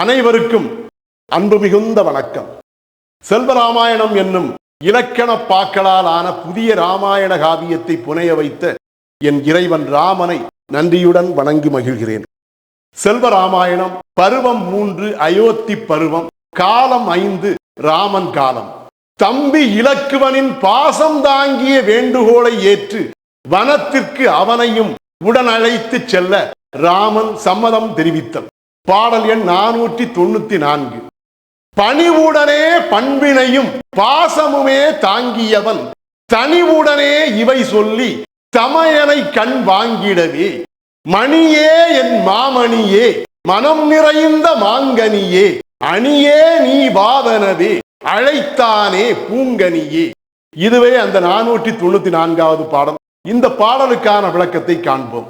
அனைவருக்கும் அன்பு மிகுந்த வணக்கம். செல்வராமாயணம் என்னும் இலக்கண பாக்களால் ஆன புதிய ராமாயண காவியத்தை புனைய வைத்த என் இறைவன் ராமனை நன்றியுடன் வணங்கி மகிழ்கிறேன். செல்வராமாயணம் பருவம் மூன்று அயோத்தி பருவம் காலம் ஐந்து ராமன் காலம். தம்பி இலக்குவனின் பாசம் தாங்கிய வேண்டுகோளை ஏற்று வனத்திற்கு அவனையும் உடன் அழைத்து செல்ல ராமன் சம்மதம் தெரிவித்தல். பாடல் எண் நானூற்றி தொண்ணூத்தி நான்கு. பணிவுடனே பண்பினையும் பாசமுமே தாங்கியவன். தனிவுடனே இவை சொல்லி தமையனை கண் வாங்கிடவே. மணியே என் மாமணியே மனம் நிறைந்த மாங்கனியே அணியே நீ வாவனவே அழைத்தானே பூங்கனியே. இதுவே அந்த நானூற்றி தொண்ணூத்தி நான்காவது பாடல். இந்த பாடலுக்கான விளக்கத்தை காண்போம்.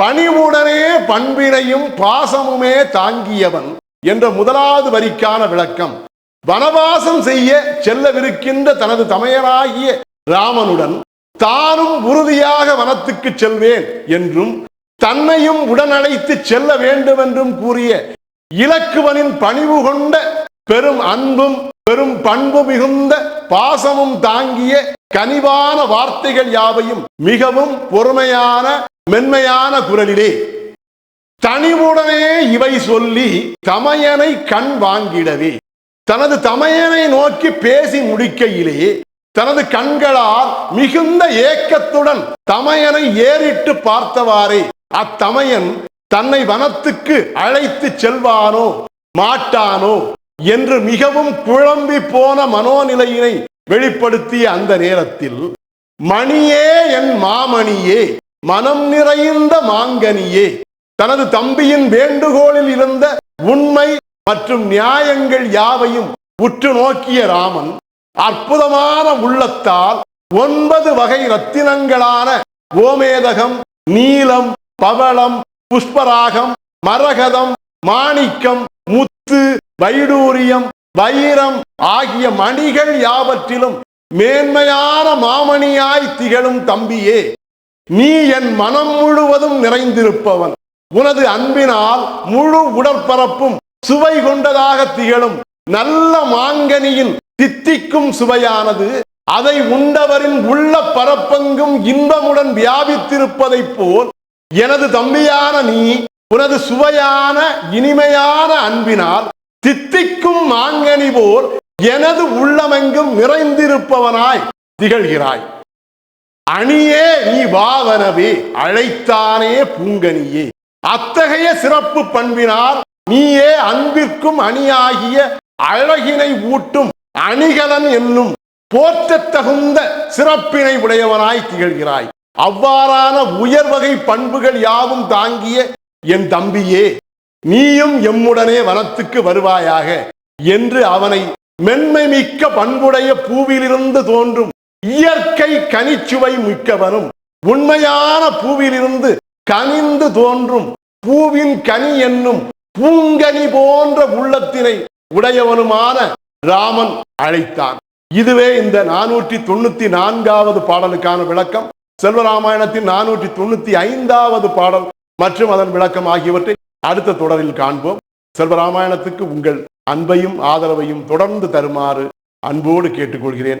பணிவுடனே பண்பினையும் பாசமுமே தாங்கியவன் என்ற முதலாவது வரிக்கான விளக்கம். வனவாசம் செய்ய செல்லவிருக்கின்ற தனது தமையனாகிய ராமனுடன் தானும் உறுதியாக வனத்துக்கு செல்வேன் என்றும் தன்னையும் உடனழைத்து செல்ல வேண்டும் என்றும் கூறிய இலக்குவனின் பணிவு கொண்ட பெரும் அன்பும் பெரும் பண்பு மிகுந்த பாசமும் தாங்கிய கனிவான வார்த்தைகள் யாவையும் மிகவும் பொறுமையான மென்மையான குரலிலே தனிவுடனே இவை சொல்லி தமையனை கண் வாங்கிடவே. தனது தமையனை நோக்கி பேசி முடிக்கையிலே தனது கண்களால் மிகுந்த ஏக்கத்துடன் தமையனை ஏறிட்டு பார்த்தவாறே அத்தமையன் தன்னை வனத்துக்கு அழைத்து செல்வானோ மாட்டானோ என்று மிகவும் குழம்பி போன மனோநிலையினை வெளிப்படுத்திய அந்த நேரத்தில் மணியே என் மாமணியே மனம் நிறைந்த மாங்கனியே தனது தம்பியின் வேண்டுகோளில் இருந்த உண்மை மற்றும் நியாயங்கள் யாவையும் உற்று நோக்கிய ராமன் அற்புதமான உள்ளத்தால் ஒன்பது வகை ரத்தினங்களான கோமேதகம் நீலம் பவளம் புஷ்பராகம் மரகதம் மாணிக்கம் முத்து வைடூரியம் வைரம் ஆகிய மணிகள் யாவற்றிலும் மேன்மையான மாமணியாய் திகழும் தம்பியே. நீ என் மனம் முழுவதும் நிறைந்திருப்பவன். உனது அன்பினால் முழு உடற்பரப்பும் சுவை கொண்டதாக திகழும். நல்ல மாங்கனியின் தித்திக்கும் சுவையானது அதை உண்டவரின் உள்ள பரப்பெங்கும் இன்பமுடன் வியாபித்திருப்பதைப் போல் எனது தம்பியான நீ உனது சுவையான இனிமையான அன்பினால் தித்திக்கும் மாங்கனி போல் எனது உள்ளமெங்கும் நிறைந்திருப்பவனாய் திகழ்கிறாய். அணியே நீ வாவனவே அழைத்தானே பூங்கனியே. அத்தகைய சிறப்பு பண்பினால் நீயே அன்பிற்கும் அணியாகிய அழகினை ஊட்டும் அணிகலன் என்னும் போற்றத் தகுந்த சிறப்பினை உடையவனாய் திகழ்கிறாய். அவ்வாறான உயர் வகை பண்புகள் யாவும் தாங்கிய என் தம்பியே நீயும் எம்முடனே வனத்துக்கு வருவாயாக என்று அவனை மென்மை மிக்க பண்புடைய பூவிலிருந்து தோன்றும் இயற்கை கனிச்சுவை மிக்கவனும் உண்மையான பூவிலிருந்து கனிந்து தோன்றும் பூவின் கனி என்னும் பூங்கனி போன்ற உள்ளத்தினை உடையவனுமான ராமன் அழைத்தான். இதுவே இந்த நானூற்றி தொண்ணூத்தி நான்காவது பாடலுக்கான விளக்கம். செல்வராமாயணத்தின் நானூற்றி தொண்ணூத்தி ஐந்தாவது பாடல் மற்றும் அதன் விளக்கம் ஆகியவற்றை அடுத்த தொடரில் காண்போம். செல்வராமாயணத்துக்கு உங்கள் அன்பையும் ஆதரவையும் தொடர்ந்து தருமாறு அன்போடு கேட்டுக்கொள்கிறேன்.